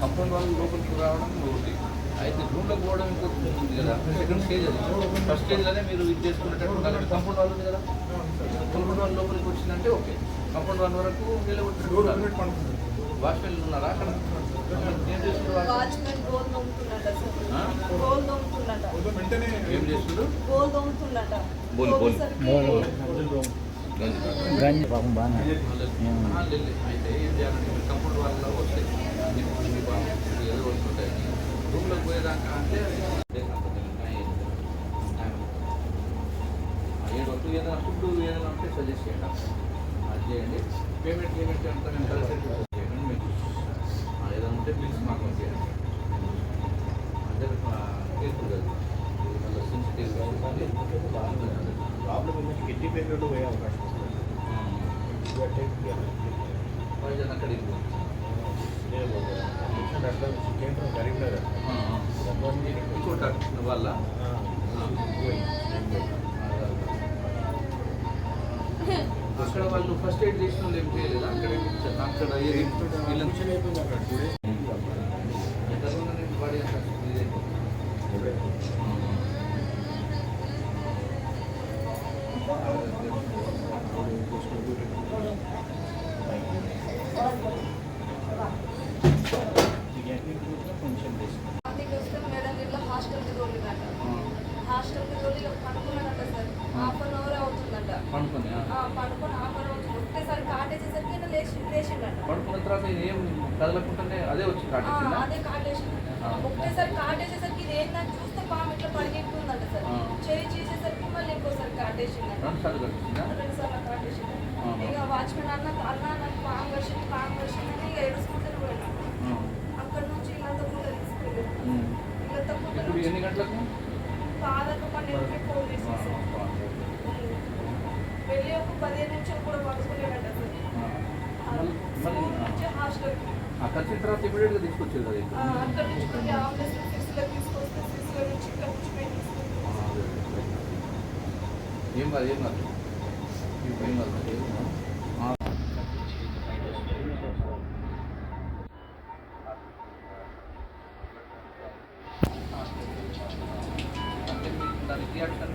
Compound వాళ్ళు లోపలికి రావడం ఒకటి. అయితే రూమ్లోకి పోవడం ఇంకొకటి ఉంది కదా. సెకండ్ స్టేజ్ అది. ఫస్ట్ స్టేజ్లోనే మీరు ఇది చేసుకునేటట్టు ఉండాలంటే కంపౌండ్ వాళ్ళు ఉంది కదా. కంపౌండ్ వాళ్ళు లోపలికి వచ్చిందంటే ఓకే. కంపౌండ్ వాళ్ళ వరకు నిలబెట్టుకుంటారు వాచ్మెన్ ఉన్నారా? అక్కడ? ఏం చేస్తున్నారు? వాళ్ళు? వాచ్మెన్ గోల్ దొంగతున్నట. ఆ? సార్ ఏడు వరకు ఏదైనా ఫుడ్ ఏదైనా ఉంటే సజెస్ట్ చేయండి అది చేయండి పేమెంట్ పేమెంట్ ఎంత మేము కలిసి చేయండి మీకు ఆ, ఏదైనా ఉంటే బిల్స్ మాకు పంపించండి అదే కేసు కదా ఇది మళ్ళీ సెన్సిటివ్ ప్రాబ్లం ఏంటంటే కిడ్నీ ఫెయిల్యూర్ పోయే అవకాశం వస్తుంది You ఇంకో డాక్టర్ అక్కడ వాళ్ళు ఫస్ట్ ఎయిడ్ చేసిన వాళ్ళు ఏం చేయలేదు? అక్కడ అక్కడ ఏది? వీళ్ళని అయిపోయింది అక్కడ. Two days half an hour అవుతుందట. పండుకొని హాఫ్ అన్ అవర్ ఒక్కసారి కాటేసేసరికి ఈయన లేచి లేచిండట పడుకున్న తర్వాత ఇది ఏం కదలకుండానే అదే వచ్చి ఆ, కాటేసిందా? అదే కాటేసింది. ఆ. ఒకేసారి కాటేసేసరికి ఇది ఏంటని చూస్తే పాము ఇట్లా పరిగెత్తుందంట సార్. చేయి చేసేసరికి మళ్ళీ ఇంకోసారి కాటేసిందంట. రెండు సార్లు కాటేసింది. ఇక వాచ్మెన్ అన్న అన్న నాకు పాము కరిచింది పాము కరిచింది అని ఇక ఏడుచుకుంటూ పోయినా అక్కడ నుంచి ఇల్లంతా కూడా తీసుకెళ్ళారు కూడా ఇప్పుడు ఎన్ని గంటలకు? పాదక ఫోన్ వెళ్ళి ఒక పదిహేను నిమిషాలు కూడా మళ్ళీ నుంచి హాస్టల్కి. కలిసిన తర్వాత ఇమీడియట్గా తీసుకొచ్చేది అక్కడ నుంచి ఆంబులెన్స్ సిక్స్లో తీసుకొస్తే సిక్స్లో నుంచి ఇక్కడ నుంచి మేము తీసుకొస్తాం ఆ, అదే, అదే. ఏం కాదు ఏం కాదు. కాదు రియాక్షన్